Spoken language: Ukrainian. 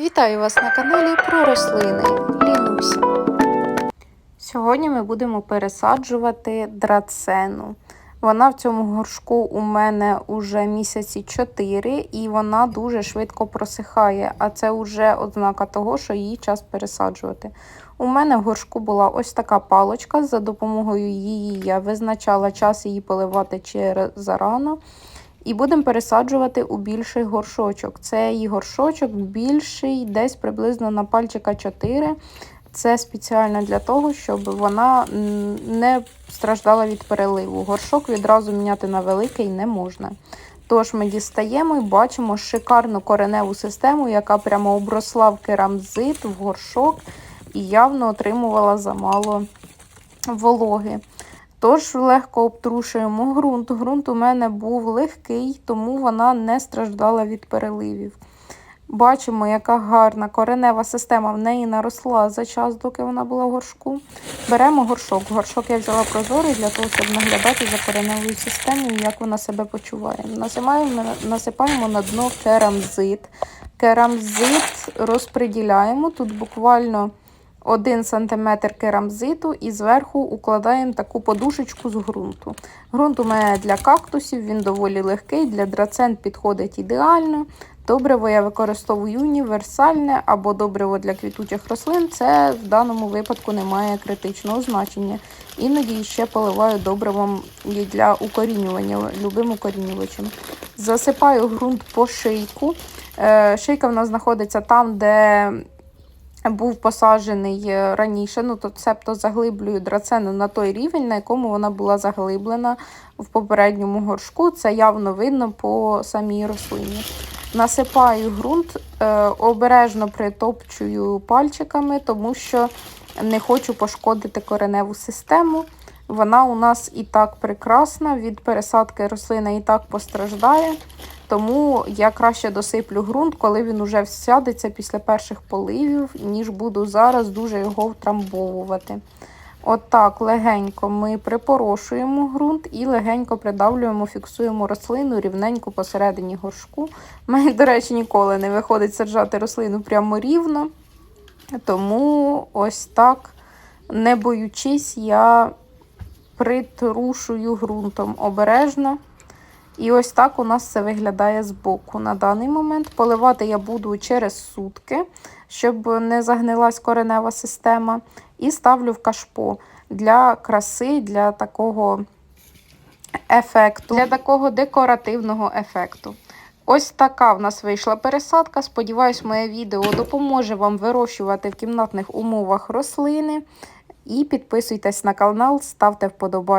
Вітаю вас на каналі про рослини Лінуся. Сьогодні ми будемо пересаджувати драцену. Вона в цьому горшку у мене уже місяці 4 і вона дуже швидко просихає, а це вже ознака того, що її час пересаджувати. У мене в горшку була ось така палочка. За допомогою її я визначала час її поливати чи зарано. І будемо пересаджувати у більший горшочок. Цей горшочок більший, десь приблизно на пальчика 4. Це спеціально для того, щоб вона не страждала від переливу. Горшок відразу міняти на великий не можна. Тож ми дістаємо і бачимо шикарну кореневу систему, яка прямо обросла в керамзит, в горшок і явно отримувала замало вологи. Тож легко обтрушуємо ґрунт. Ґрунт у мене був легкий, тому вона не страждала від переливів. Бачимо, яка гарна коренева система в неї наросла за час, доки вона була в горшку. Беремо горшок. Горшок я взяла прозорий для того, щоб наглядати за кореневою системою, як вона себе почуває. Насипаємо, насипаємо на дно керамзит. Керамзит розподіляємо. Тут буквально 1 см керамзиту і зверху укладаємо таку подушечку з ґрунту. Грунт у мене для кактусів, він доволі легкий, для драцен підходить ідеально. Добриво я використовую універсальне або добриво для квітучих рослин. Це в даному випадку не має критичного значення. Іноді ще поливаю добривом для укорінювання, любим укорінювачем. Засипаю ґрунт по шийку. Е, шийка в нас знаходиться там, де був посаджений е, раніше, ну то цебто заглиблюю драцену на той рівень, на якому вона була заглиблена в попередньому горшку. Це явно видно по самій рослині. Насипаю ґрунт, е, обережно притопчую пальчиками, тому що не хочу пошкодити кореневу систему. Вона у нас і так прекрасна, від пересадки рослина і так постраждає. Тому я краще досиплю ґрунт, коли він уже всядеться після перших поливів, ніж буду зараз дуже його втрамбовувати. Отак От легенько ми припорошуємо ґрунт і легенько придавлюємо, фіксуємо рослину рівненько посередині горшку. Мені, до речі, ніколи не виходить саджати рослину прямо рівно. Тому ось так, не боючись, я притрушую ґрунтом обережно. І ось так у нас це виглядає збоку. На даний момент поливати я буду через сутки, щоб не загнилась коренева система. І ставлю в кашпо для краси, для такого ефекту, для такого декоративного ефекту. Ось така в нас вийшла пересадка. Сподіваюсь, моє відео допоможе вам вирощувати в кімнатних умовах рослини. І підписуйтесь на канал, ставте вподобайки.